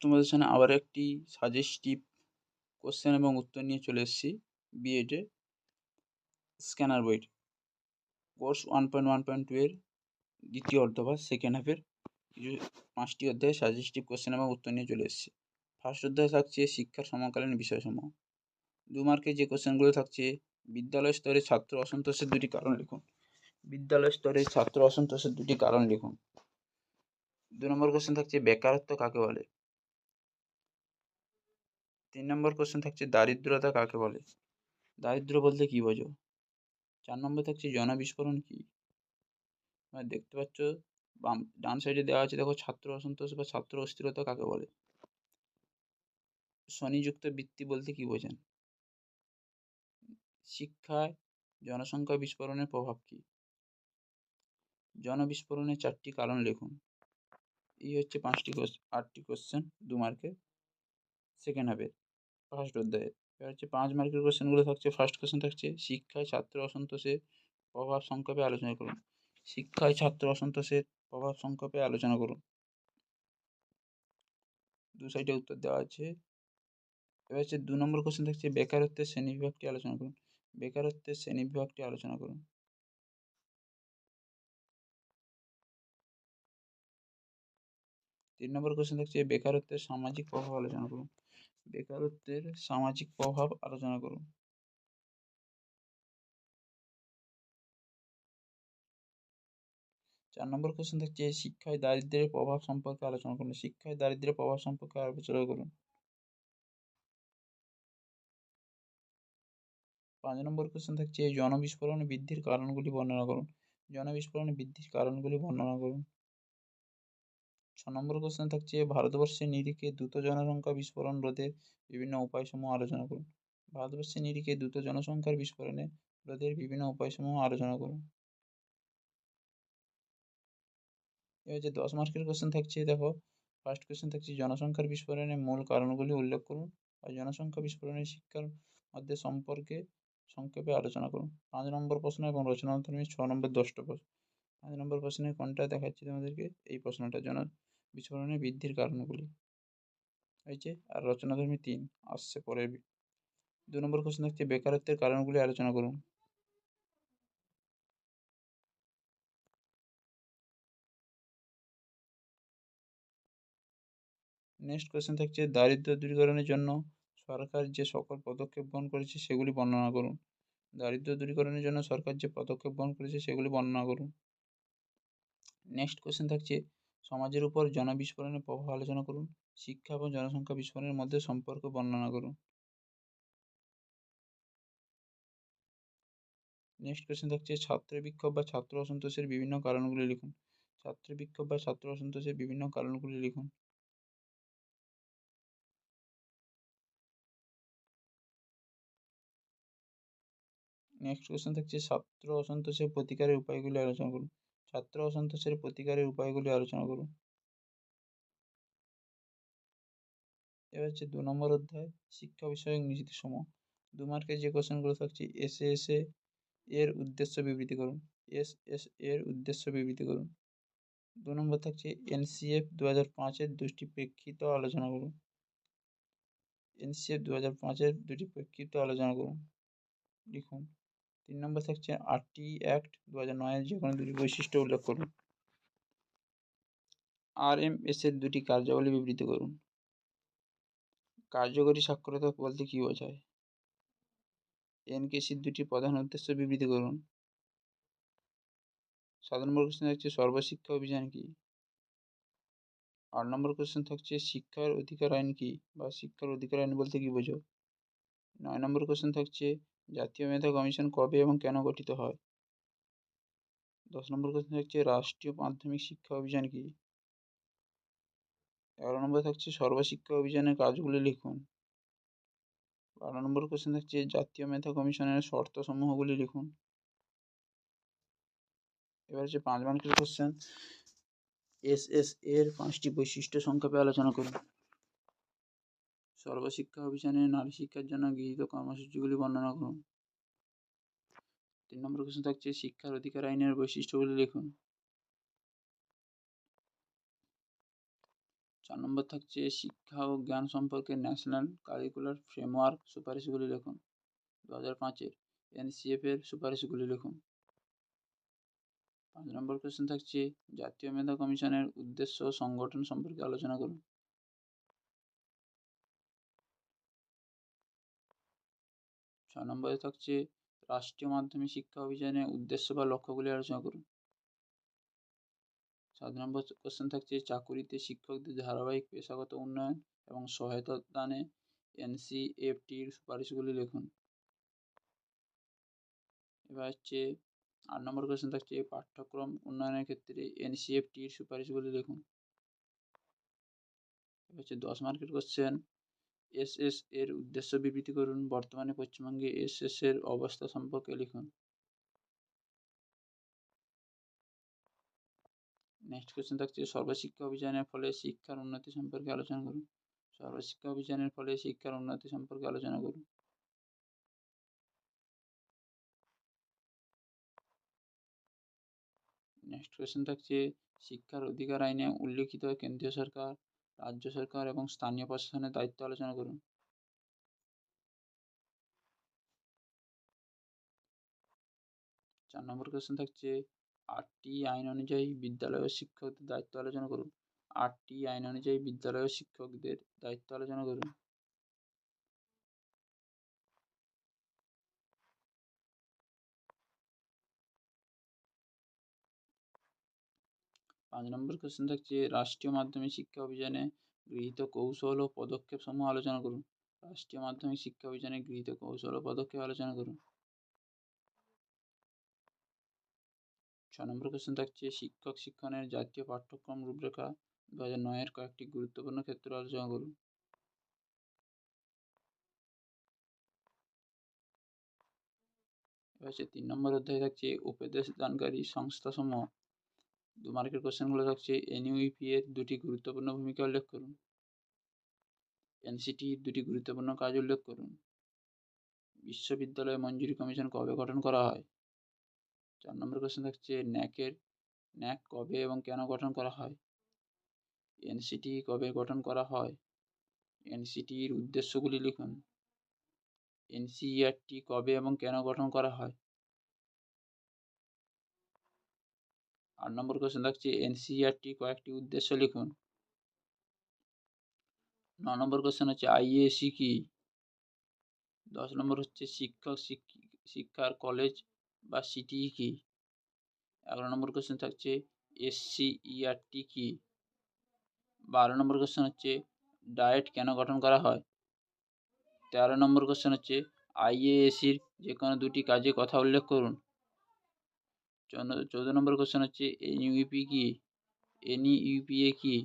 তোমাদের সামনে আবার একটি সাজেস্টিভ কোশ্চেন এবং উত্তর নিয়ে চলে এসেছি বিএডে scanner বইট course one point one point two এর দ্বিতীয় অর্ধ বা সেকেন্ড হাফের কিছু পাঁচটি অধ্যায়ে সাজেস্টিভ কোশ্চেন এবং উত্তর নিয়ে চলে এসেছি। ফার্স্ট অধ্যায়ে থাকছে শিক্ষার সমকালীন বিষয়সমূহ। দু মার্কে যে কোশ্চেনগুলো থাকছে, বিদ্যালয় স্তরে ছাত্র অসন্তোষের দুটি কারণ লিখুন। বিদ্যালয় স্তরে ছাত্র অসন্তোষের দুটি কারণ লিখুন। দু নম্বর কোশ্চেন থাকছে বেকারত্ব কাকে বলে? তিন নম্বর কোশ্চেন থাকছে দারিদ্রতা কাকে বলে? দারিদ্র বলতে কী বোঝো? চার নম্বর থাকছে জনবিস্ফোরণ কী? মানে দেখতে পাচ্ছ, বাম, ডান সাইডে দেওয়া আছে, দেখো ছাত্র অসন্তোষ বা ছাত্র অস্থিরতা কাকে বলে? স্বনিযুক্ত বৃত্তি বলতে কী বোঝেন? শিক্ষায় জনসংখ্যা বিস্ফোরণের প্রভাব কী? জনবিস্ফোরণের চারটি কারণ লিখুন। এই হচ্ছে পাঁচটি আটটি কোশ্চেন দু মার্কের সেকেন্ড হাফের ফার্স্ট অধ্যায়ের এবার হচ্ছে পাঁচ মার্কের কোশ্চেনগুলো থাকছে। ফার্স্ট কোশ্চেন থাকছে, শিক্ষায় ছাত্র অসন্তোষের প্রভাব সংক্ষেপে আলোচনা করুন। শিক্ষায় ছাত্র অসন্তোষের প্রভাব সংক্ষেপে আলোচনা করুন। দু সাইডে উত্তর দেওয়া আছে। এবার হচ্ছে দু নম্বর কোশ্চেন থাকছে, বেকারত্বের শ্রেণীবিভাগটি আলোচনা করুন। বেকারত্বের শ্রেণীবিভাগটি আলোচনা করুন। তিন নম্বর কোশ্চেন থাকছে, বেকারত্বের সামাজিক প্রভাব আলোচনা করুন। বেকারত্বের সামাজিক প্রভাব আলোচনা করুন। চার নম্বর কোশ্চেন থাকছে শিক্ষায় দারিদ্র্যের প্রভাব সম্পর্কে আলোচনা করুন। শিক্ষায় দারিদ্র্যের প্রভাব সম্পর্কে আলোচনা করুন। পাঁচ নম্বর কোশ্চেন থাকছে জনবিস্ফোরণ বৃদ্ধির কারণগুলি বর্ণনা করুন। জনবিস্ফোরণ বৃদ্ধির কারণগুলি বর্ণনা করুন। ছ নম্বর কোশ্চেন থাকছে, ভারতবর্ষের নিরিখে দ্রুত জনসংখ্যা বিস্ফোরণ রোধের বিভিন্ন উপায়সমূহ আলোচনা করুন। ভারতবর্ষের নিরিখে দ্রুত জনসংখ্যার বিস্ফোরণে রোধের বিভিন্ন উপায়সমূহ আলোচনা করুন। এবার যে দশ মার্কের কোশ্চেন থাকছে, দেখো ফার্স্ট কোশ্চেন থাকছে, জনসংখ্যার বিস্ফোরণের মূল কারণগুলি উল্লেখ করুন আর জনসংখ্যা বিস্ফোরণের শিক্ষার মধ্যে সম্পর্কে সংক্ষেপে আলোচনা করুন। পাঁচ নম্বর প্রশ্ন এবং রচনাধর্মী ছ নম্বর দশটা প্রশ্ন। পাঁচ নম্বর প্রশ্নের কোনটা দেখাচ্ছি তোমাদেরকে? এই প্রশ্নটার জন্য। বিস্ফোরণের বৃদ্ধির কারণগুলি। হয়েছে আর রচনাধর্মী তিন, আসছে পরের দু নম্বর কোশ্চেন থাকছে বেকারত্বের কারণগুলি আলোচনা করুন। নেক্সট কোয়েশ্চেন থাকছে দারিদ্র দূরীকরণের জন্য সরকার যে সকল পদক্ষেপ গ্রহণ করেছে, সেগুলি বর্ণনা করুন। দারিদ্র দূরীকরণের জন্য সরকার যে পদক্ষেপ গ্রহণ করেছে, সেগুলি বর্ণনা করুন। নেক্সট কোয়েশ্চেন থাকছে সমাজের উপর জনবিস্ফোরণের প্রভাব আলোচনা করুন। শিক্ষা এবং জনসংখ্যা বিস্ফোরণের মধ্যে সম্পর্ক বর্ণনা করুন। নেক্সট কোয়েশ্চেন থাকছে, ছাত্র বিক্ষোভ বা ছাত্র অসন্তোষের বিভিন্ন কারণগুলি লিখুন। ছাত্র বিক্ষোভ বা ছাত্র অসন্তোষের বিভিন্ন কারণগুলি লিখুন। নেক্সট কোয়েশ্চেন থাকছে, ছাত্র অসন্তোষের প্রতিকারের উপায়গুলি আলোচনা করুন। ছাত্র অসন্তোষের প্রতিকারের উপায়গুলি আলোচনা করুন। এবার হচ্ছে দু নম্বর অধ্যায়, শিক্ষা বিষয়ক নীতিসমূহ। দু মার্কের যে কোশ্চেনগুলো থাকছে এস এস এ এর উদ্দেশ্য বিবৃতি করুন। এস এস এর উদ্দেশ্য বিবৃতি করুন। দু নম্বর থাকছে এনসিএফ দু হাজার পাঁচের দুটি প্রেক্ষিত আলোচনা করুন। এনসিএফ দু হাজার পাঁচের দুটি প্রেক্ষিত আলোচনা করুন। লিখুন। তিন নম্বর থাকছে আরটি অ্যাক্ট দু হাজার নয়ের যে কোনো দুটি বৈশিষ্ট্য উল্লেখ করুন। আর এম এসের দুটি কার্যাবলী বিবৃতি করুন। কার্যকরী সাক্ষরতা বলতে কী বোঝায়? এনকেসির দুটি প্রধান উদ্দেশ্য বিবৃতি করুন। সাত নম্বর কোশ্চেন থাকছে সর্বশিক্ষা অভিযান কী? আট নম্বর কোশ্চেন থাকছে শিক্ষার অধিকার আইন কী? বা শিক্ষার অধিকার আইন বলতে কী বোঝো? নয় নম্বর কোশ্চেন থাকছে জাতীয় মেধা কমিশন কবে এবং কেন গঠিত হয়? দশ নম্বর কোশ্চেন থাকছে, রাষ্ট্রীয় মাধ্যমিক শিক্ষা অভিযান কী? এগারো নম্বর থাকছে, সর্বশিক্ষা অভিযানের কাজগুলি লিখুন। বারো নম্বর কোশ্চেন থাকছে, জাতীয় মেধা কমিশনের শর্ত শর্তসমূহগুলি লিখুন। এবার হচ্ছে পাঁচ মার্কের কোশ্চেন এস এস এর পাঁচটি বৈশিষ্ট্য সংক্ষেপে আলোচনা করুন। সর্বশিক্ষা অভিযানে নারী শিক্ষার জন্য গৃহীত কর্মসূচিগুলি বর্ণনা করুন। তিন নম্বর কোশ্চেন থাকছে, শিক্ষার অধিকার আইনের বৈশিষ্ট্যগুলি লিখুন। চার নম্বর থাকছে, শিক্ষা ও জ্ঞান সম্পর্কে ন্যাশনাল কারিকুলার ফ্রেমওয়ার্ক সুপারিশগুলি লিখুন। দু হাজার পাঁচের এনসিএফের সুপারিশগুলি লিখুন। পাঁচ নম্বর কোয়েশ্চেন থাকছে, জাতীয় মেধা কমিশনের উদ্দেশ্য ও সংগঠন সম্পর্কে আলোচনা করুন। ছ নম্বরে থাকছে রাষ্ট্রীয় মাধ্যমিক শিক্ষা অভিযানের উদ্দেশ্য বা লক্ষ্যগুলি আলোচনা করুন। সাত নম্বর কোশ্চেন থাকছে চাকুরিতে শিক্ষকদের ধারাবাহিক পেশাগত উন্নয়ন এবং সহায়তা দানে এনসিএফটির সুপারিশগুলি লিখুন। এবার হচ্ছে আট নম্বর কোশ্চেন থাকছে পাঠ্যক্রম উন্নয়নের ক্ষেত্রে এনসিএফটির সুপারিশগুলি লিখুন। এবার হচ্ছে দশ মার্কের কোশ্চেন এস এস এর উদ্দেশ্য বিবৃতি করুন। বর্তমানে পশ্চিমবঙ্গে এস এস এর অবস্থা সম্পর্কে লিখুন। নেক্সট কোয়েশ্চেন থাকছে, সর্বশিক্ষা অভিযানের ফলে শিক্ষার উন্নতি সম্পর্কে আলোচনা করুন। সর্বশিক্ষা অভিযানের ফলে শিক্ষার উন্নতি সম্পর্কে আলোচনা করুন। নেক্সট কোয়েশ্চেন থাকছে, শিক্ষার অধিকার আইনে উল্লিখিত কেন্দ্রীয় সরকার রাজ্য সরকার এবং স্থানীয় প্রশাসনের দায়িত্ব আলোচনা করুন। চার নম্বর কোয়েশ্চেন থাকছে, আটটি আইন অনুযায়ী বিদ্যালয় ও শিক্ষকদের দায়িত্ব আলোচনা করুন। আটটি আইন অনুযায়ী বিদ্যালয় ও শিক্ষকদের দায়িত্ব আলোচনা করুন। পাঁচ নম্বর কোশ্চেন থাকছে রাষ্ট্রীয় মাধ্যমিক শিক্ষা অভিযানে গৃহীত কৌশল ও পদক্ষেপ সমূহ আলোচনা করুন। রাষ্ট্রীয় মাধ্যমিক শিক্ষা অভিযানে গৃহীত কৌশল ও পদক্ষেপ আলোচনা করুন। ছ নম্বর কোশ্চেন থাকছে শিক্ষক শিক্ষণের জাতীয় পাঠ্যক্রম রূপরেখা দু হাজার নয়ের কয়েকটি গুরুত্বপূর্ণ ক্ষেত্র আলোচনা করুন। এবার তিন নম্বর অধ্যায় থাকছে উপদেশ দানকারী সংস্থাসমূহ দু মার্কের কোশ্চেনগুলো থাকছে, এনইউইপি এর দুটি গুরুত্বপূর্ণ ভূমিকা উল্লেখ করুন। এনসিটির দুটি গুরুত্বপূর্ণ কাজ উল্লেখ করুন। বিশ্ববিদ্যালয় মঞ্জুরি কমিশন কবে গঠন করা হয়? চার নম্বর কোশ্চেন থাকছে ন্যাকের ন্যাক কবে এবং কেন গঠন করা হয়? এনসিটি কবে গঠন করা হয়? এনসিটির উদ্দেশ্যগুলি লিখুন। এনসিইআরটি কবে এবং কেন গঠন করা হয়? আট নম্বর কোশ্চেন থাকছে এনসিইআরটি কয়েকটি উদ্দেশ্য লিখুন। ন নম্বর কোশ্চেন হচ্ছে আইএসি কি? দশ নম্বর হচ্ছে, শিক্ষক শিক্ষার কলেজ বা সিটিই কি? এগারো নম্বর কোশ্চেন থাকছে এসসিইআরটি কি? বারো নম্বর কোশ্চেন হচ্ছে ডায়েট কেন গঠন করা হয়? তেরো নম্বর কোশ্চেন হচ্ছে আইএএসির যে কোনো দুটি কাজে কথা উল্লেখ করুন। চৌদ্দ নম্বর কোশ্চেন হচ্ছে এনইউপি কি? এনইউপিএ কি?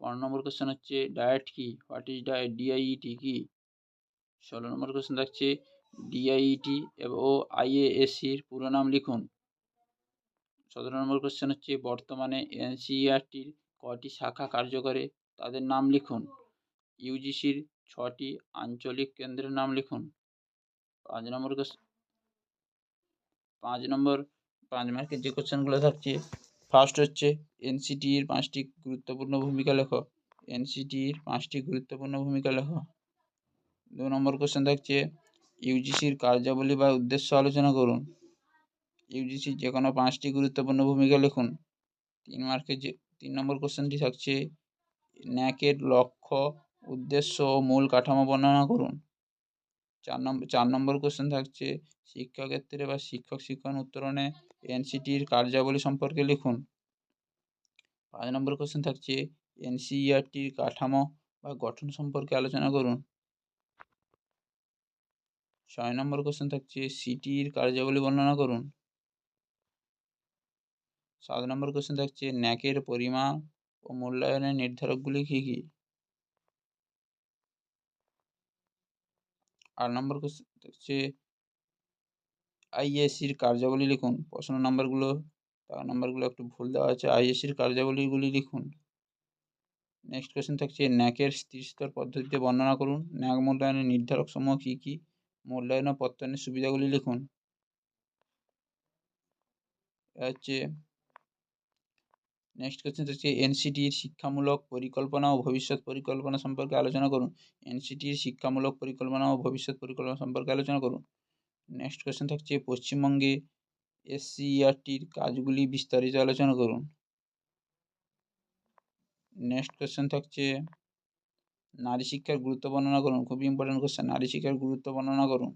পনেরো নম্বর কোশ্চেন হচ্ছে ডায়েট কি? হোয়াট ইজ ডায়েট ডিআইইটি কি? ষোলো নম্বর কোশ্চেন থাকছে ডিআইইটি ও আইএএসির পুরো নাম লিখুন। সতেরো নম্বর কোশ্চেন হচ্ছে, বর্তমানে এনসিইআরটির কটি শাখা কার্যকরে? তাদের নাম লিখুন। ইউজিসির ছটি আঞ্চলিক কেন্দ্রের নাম লিখুন। পাঁচ নম্বর পাঁচ নম্বর, পাঁচ মার্কের যে কোশ্চেনগুলো থাকছে ফার্স্ট হচ্ছে এনসিটির পাঁচটি গুরুত্বপূর্ণ ভূমিকা লেখো। এনসিটির পাঁচটি গুরুত্বপূর্ণ ভূমিকা লেখো। দু নম্বর কোশ্চেন থাকছে ইউজিসির কার্যাবলী বা উদ্দেশ্য আলোচনা করুন। ইউজিসির যে কোনো পাঁচটি গুরুত্বপূর্ণ ভূমিকা লিখুন। তিন মার্কের যে, তিন নম্বর কোশ্চেনটি থাকছে ন্যাকের লক্ষ্য, উদ্দেশ্য ও মূল কাঠামো বর্ণনা করুন। চার নম্বর চার নম্বর কোশ্চেন থাকছে, শিক্ষাক্ষেত্রে বা শিক্ষক শিক্ষণ উত্তরণে এনসিটির কার্যাবলী সম্পর্কে লিখুন। পাঁচ নম্বর কোশ্চেন থাকছে এনসিইআরটির কাঠামো বা গঠন সম্পর্কে আলোচনা করুন। ছয় নম্বর কোশ্চেন থাকছে সিটির কার্যাবলী বর্ণনা করুন। সাত নম্বর কোশ্চেন থাকছে, ন্যাকের পরিমাণ ও মূল্যায়নের নির্ধারকগুলি কী কী? আট নম্বর হচ্ছে আইএসির কার্যাবলী লিখুন। প্রশ্ন নাম্বারগুলো নাম্বারগুলো একটু ভুল দেওয়া আছে। আইএসির কার্যাবলীগুলি লিখুন। নেক্সট কোশ্চেন থাকছে ন্যাকের স্থিরস্তর পদ্ধতিতে বর্ণনা করুন। ন্যাক মূল্যায়নের নির্ধারক সমূহ কী কী? মূল্যায়ন ও প্রত্যয়নের সুবিধাগুলি লিখুন। হচ্ছে নেক্সট কোয়েশ্চেন হচ্ছে এনসিটির শিক্ষামূলক পরিকল্পনা ও ভবিষ্যৎ পরিকল্পনা সম্পর্কে আলোচনা করুন। এনসিটির শিক্ষামূলক পরিকল্পনা ও ভবিষ্যৎ পরিকল্পনা সম্পর্কে আলোচনা করুন। নেক্সট কোয়েশ্চেন থাকছে পশ্চিমবঙ্গে এসসিইআরটির কাজগুলি বিস্তারিত আলোচনা করুন। নেক্সট কোয়েশ্চেন থাকছে নারী শিক্ষার গুরুত্ব বর্ণনা করুন। খুবই ইম্পর্টেন্ট কোয়েশ্চেন নারী শিক্ষার গুরুত্ব বর্ণনা করুন।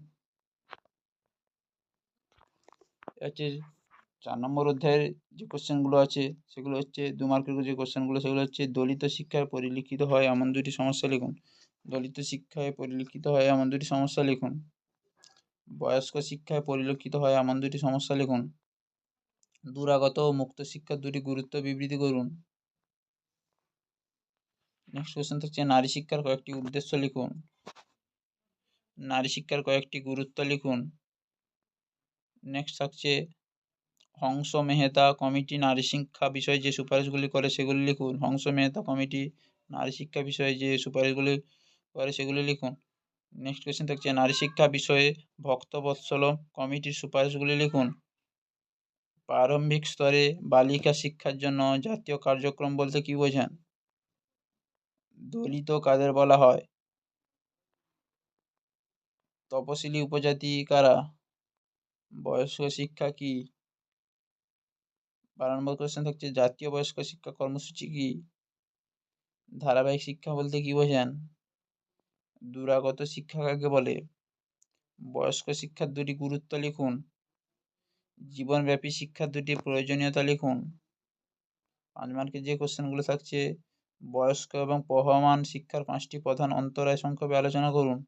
হচ্ছে চার নম্বর অধ্যায়ের যে কোশ্চেনগুলো আছে, সেগুলো হচ্ছে দু মার্কের যে কোশ্চেনগুলো সেগুলো হচ্ছে দলিত শিক্ষায় পরিলিখিত হয় এমন দুটি সমস্যা লিখুন। দলিত শিক্ষায় পরিলক্ষিত হয় এমন দুটি সমস্যা লিখুন। বয়স্ক শিক্ষায় পরিলক্ষিত হয় এমন দুটি সমস্যা লিখুন। দূরাগত ও মুক্ত শিক্ষার দুটি গুরুত্ব বিবৃতি করুন। নেক্সট কোয়েশ্চেন থাকছে, নারী শিক্ষার কয়েকটি উদ্দেশ্য লিখুন। নারী শিক্ষার কয়েকটি গুরুত্ব লিখুন। নেক্সট থাকছে হংস মেহতা কমিটি নারী শিক্ষা বিষয়ে যে সুপারিশগুলি করে সেগুলি লিখুন। হংস মেহতা কমিটি নারী শিক্ষা বিষয়ে যে সুপারিশগুলি করে সেগুলি লিখুন। নেক্সট কোয়েশ্চেন থাকছে, নারী শিক্ষা বিষয়ে ভক্তবৎসল কমিটির সুপারিশগুলি লিখুন। প্রারম্ভিক স্তরে বালিকা শিক্ষার জন্য জাতীয় কার্যক্রম বলতে কী বোঝান? দলিত কাদের বলা হয়? তপশিলি উপজাতি কারা? বয়স্ক শিক্ষা কি? বারো নম্বর কোয়েশ্চেন থাকছে। জাতীয় বয়স্ক শিক্ষা কর্মসূচি কি? ধারাবাহিক শিক্ষা বলতে কি বোঝান? দূরাগত শিক্ষা কাকে বলে? বয়স্ক শিক্ষার দুটি গুরুত্ব লিখুন। জীবনব্যাপী শিক্ষার দুটি প্রয়োজনীয়তা লিখুন। পাঁচ মার্কের যে কোশ্চেনগুলো থাকছে, বয়স্ক এবং প্রবহমান শিক্ষার পাঁচটি প্রধান অন্তরায় সংক্ষেপে আলোচনা করুন।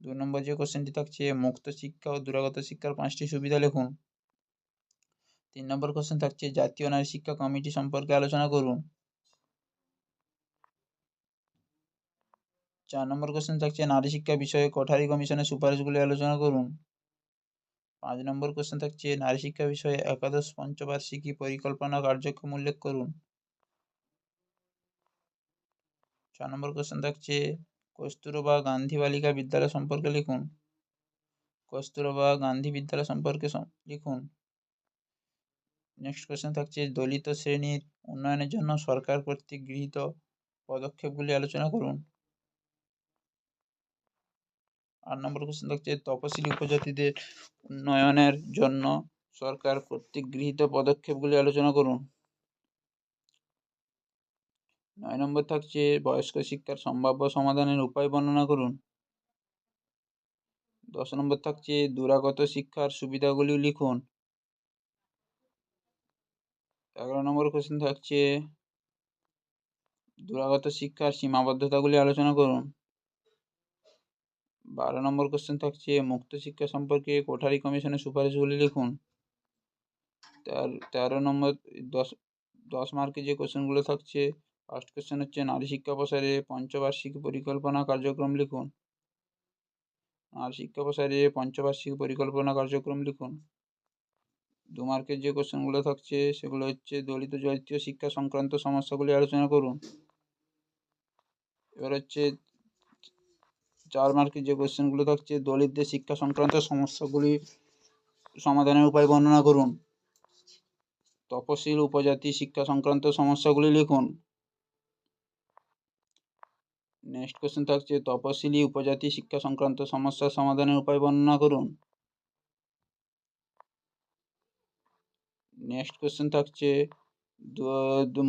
দুই নম্বর যে কোশ্চেনটি থাকছে, মুক্ত শিক্ষা ও দূরাগত শিক্ষার পাঁচটি সুবিধা লিখুন। তিন নম্বর কোশ্চেন থাকছে, জাতীয় নারী শিক্ষা কমিটি সম্পর্কে আলোচনা করুন। চার নম্বর কোশ্চেন থাকছে, নারী শিক্ষা বিষয়ে কোঠারি কমিশনের সুপারিশগুলি আলোচনা করুন। পাঁচ নম্বর কোশ্চেন থাকছে, নারী শিক্ষা বিষয়ে একাদশ, পঞ্চবার্ষিকী পরিকল্পনা কার্যক্রম উল্লেখ করুন। চার নম্বর কোশ্চেন থাকছে, কস্তুরবা গান্ধী বালিকা বিদ্যালয় সম্পর্কে লিখুন। কস্তুরবা গান্ধী বিদ্যালয় সম্পর্কে লিখুন। নেক্সট কোয়েশ্চেন থাকছে, দলিত শ্রেণির উন্নয়নের জন্য সরকার কর্তৃক গৃহীত পদক্ষেপগুলি আলোচনা করুন। আট নম্বর কোশ্চেন থাকছে, তপশিলি উপজাতিদের উন্নয়নের জন্য সরকার কর্তৃক গৃহীত পদক্ষেপগুলি আলোচনা করুন। নয় নম্বর থাকছে, বয়স্ক শিক্ষার সম্ভাব্য সমাধানের উপায় বর্ণনা করুন। দশ নম্বর থাকছে, দূরাগত শিক্ষার সুবিধাগুলি লিখুন। এগারো নম্বর কোশ্চেন থাকছে দূরাগত শিক্ষার সীমাবদ্ধতাগুলি আলোচনা করুন। বারো নম্বর কোশ্চেন থাকছে, মুক্ত শিক্ষা সম্পর্কে কোঠারি কমিশনের সুপারিশগুলি লিখুন। তেরো নম্বর, দশ দশ মার্কে যে কোশ্চেনগুলো থাকছে ফার্স্ট কোশ্চেন হচ্ছে, নারী শিক্ষা প্রসারে পঞ্চবার্ষিক পরিকল্পনা কার্যক্রম লিখুন। নারী শিক্ষা প্রসারে পঞ্চবার্ষিক পরিকল্পনা কার্যক্রম লিখুন। দু মার্কের যে কোশ্চেনগুলো থাকছে, সেগুলো হচ্ছে দলিত জাতীয় শিক্ষা সংক্রান্ত সমস্যাগুলি আলোচনা করুন। এবার হচ্ছে চার মার্কের যে কোশ্চেনগুলো থাকছে, দলিতদের শিক্ষা সংক্রান্ত সমস্যাগুলি সমাধানের উপায় বর্ণনা করুন। তপশিল উপজাতি শিক্ষা সংক্রান্ত সমস্যাগুলি লিখুন। নেক্সট কোশ্চেন থাকছে, তপশিলি উপজাতি শিক্ষা সংক্রান্ত সমস্যার সমাধানের উপায় বর্ণনা করুন। নেক্সট কোশ্চেন থাকছে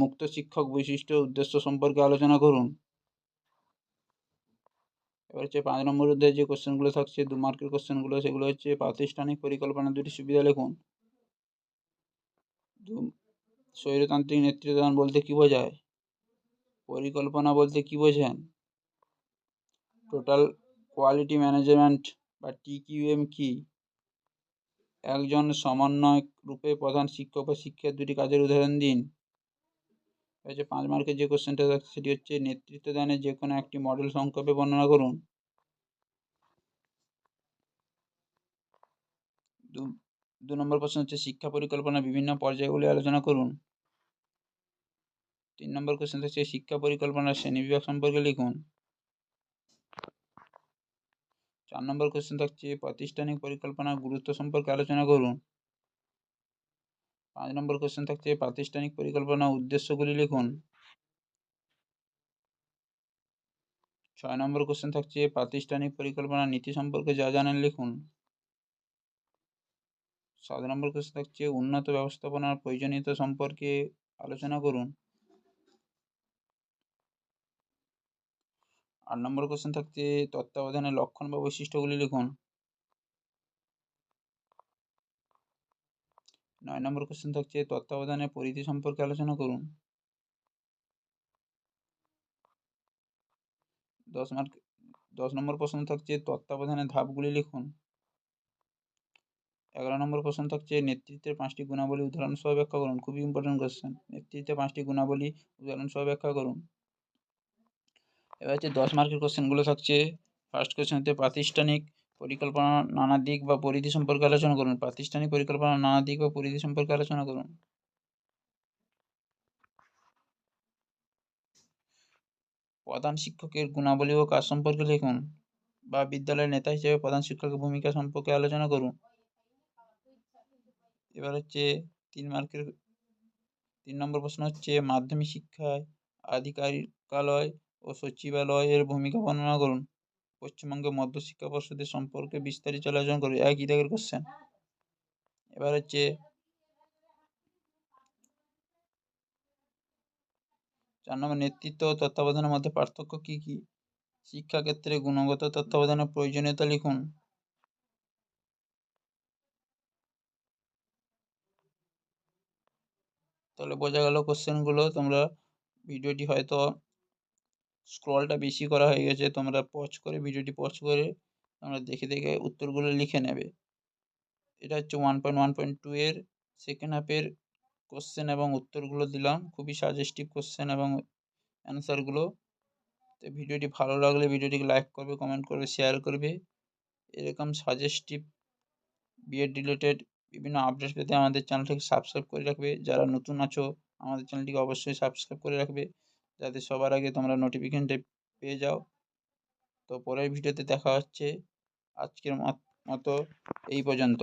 মুক্ত শিক্ষক বৈশিষ্ট্য উদ্দেশ্য সম্পর্কে আলোচনা করুন। এবার হচ্ছে পাঁচ নম্বর অধ্যায়ে যে কোশ্চেনগুলো থাকছে, দু মার্কের কোশ্চেনগুলো, সেগুলো হচ্ছে প্রাতিষ্ঠানিক পরিকল্পনা দুটি সুবিধা লিখুন। স্বৈরতান্ত্রিক নেতৃত্বদান বলতে কী বোঝায়? পরিকল্পনা বলতে কী বোঝেন? টোটাল কোয়ালিটি ম্যানেজমেন্ট বা টিকিউএম কি? একজন সমন্বয়ক রূপে প্রধান শিক্ষক বা শিক্ষার দুটি কাজের উদাহরণ দিন। হচ্ছে পাঁচ মার্কের যে কোশ্চেনটা থাকছে, সেটি হচ্ছে নেতৃত্ব দানের যে কোনো একটি মডেল সংক্ষেপে বর্ণনা করুন। দু নম্বর প্রশ্ন হচ্ছে, শিক্ষা পরিকল্পনা বিভিন্ন পর্যায়গুলি আলোচনা করুন। তিন নম্বর কোশ্চেন হচ্ছে শিক্ষা পরিকল্পনার শ্রেণীবিভাগ সম্পর্কে লিখুন। চার নম্বর কোশ্চেন থাকছে, প্রাতিষ্ঠানিক পরিকল্পনার গুরুত্ব সম্পর্কে আলোচনা করুন। পাঁচ নম্বর কোশ্চেন থাকছে, প্রাতিষ্ঠানিক পরিকল্পনা উদ্দেশ্যগুলি লিখুন। ছয় নম্বর কোশ্চেন থাকছে, প্রাতিষ্ঠানিক পরিকল্পনা নীতি সম্পর্কে যা জানেন লিখুন। সাত নম্বর কোশ্চেন থাকছে, উন্নত ব্যবস্থাপনার প্রয়োজনীয়তা সম্পর্কে আলোচনা করুন। আট নম্বর কোশ্চেন থাকছে তত্ত্বাবধানের লক্ষণ বা বৈশিষ্ট্যগুলি লিখুন। নয় নম্বর কোশ্চেন থাকছে তত্ত্বাবধানের পরিধি সম্পর্কে আলোচনা করুন। দশ মার্ক, দশ নম্বর প্রশ্ন থাকছে তত্ত্বাবধানের ধাপগুলি লিখুন। এগারো নম্বর প্রশ্ন থাকছে নেতৃত্বের পাঁচটি গুণাবলী উদাহরণ সহ ব্যাখ্যা করুন। খুবই ইম্পর্টেন্ট কোশ্চেন নেতৃত্বের পাঁচটি গুণাবলী উদাহরণ সহ ব্যাখ্যা করুন। এবার হচ্ছে দশ মার্কের কোশ্চেনগুলো থাকছে। ফার্স্ট কোশ্চেন হচ্ছে প্রাতিষ্ঠানিক পরিকল্পনা নানা দিক বা পরিধি সম্পর্কে আলোচনা করুন। প্রাতিষ্ঠানিক পরিকল্পনা নানা দিক বা পরিধি সম্পর্কে আলোচনা করুন। প্রধান শিক্ষকের গুণাবলী ও কাজ সম্পর্কে লিখুন বা বিদ্যালয়ের নেতা হিসেবে প্রধান শিক্ষকের ভূমিকা সম্পর্কে আলোচনা করুন। এবার হচ্ছে তিন মার্কের, তিন নম্বর প্রশ্ন হচ্ছে মাধ্যমিক শিক্ষায় আধিকারিকালয় ও সচিবালয়ের ভূমিকা বর্ণনা করুন। পশ্চিমবঙ্গ মধ্যশিক্ষা পর্ষদের সম্পর্কে বিস্তারিত আলোচনা করুন। একই দাগের কোশ্চেন এবার হচ্ছে চার নম্বর, নেতৃত্ব ও তত্ত্বাবধানের মধ্যে পার্থক্য কী কী? শিক্ষাক্ষেত্রে গুণগত তত্ত্বাবধানের প্রয়োজনীয়তা লিখুন। তাহলে বোঝা গেল কোশ্চেনগুলো তোমরা ভিডিওটি হয়তো স্ক্রলটা বেশি করা হয়ে গেছে, তোমরা পজ করে ভিডিওটি পজ করে তোমরা দেখে দেখে উত্তরগুলো লিখে নেবে। এটা হচ্ছে one point one point two এর সেকেন্ড হাফের কোশ্চেন এবং উত্তরগুলো দিলাম। খুবই সাজেস্টিভ কোশ্চেন এবং অ্যান্সারগুলো তো ভিডিওটি ভালো লাগলে ভিডিওটিকে লাইক করবে কমেন্ট করবে শেয়ার করবে। এরকম সাজেস্টিভ বিএড রিলেটেড বিভিন্ন আপডেট পেতে আমাদের চ্যানেলটিকে সাবস্ক্রাইব করে রাখবে। যারা নতুন আছো, আমাদের চ্যানেলটিকে অবশ্যই সাবস্ক্রাইব করে রাখবে। যাতে সবার আগে তোমরা নোটিফিকেশনটা পেয়ে যাও। তো পরের ভিডিওতে দেখা হচ্ছে। আজকের মতো এই পর্যন্ত।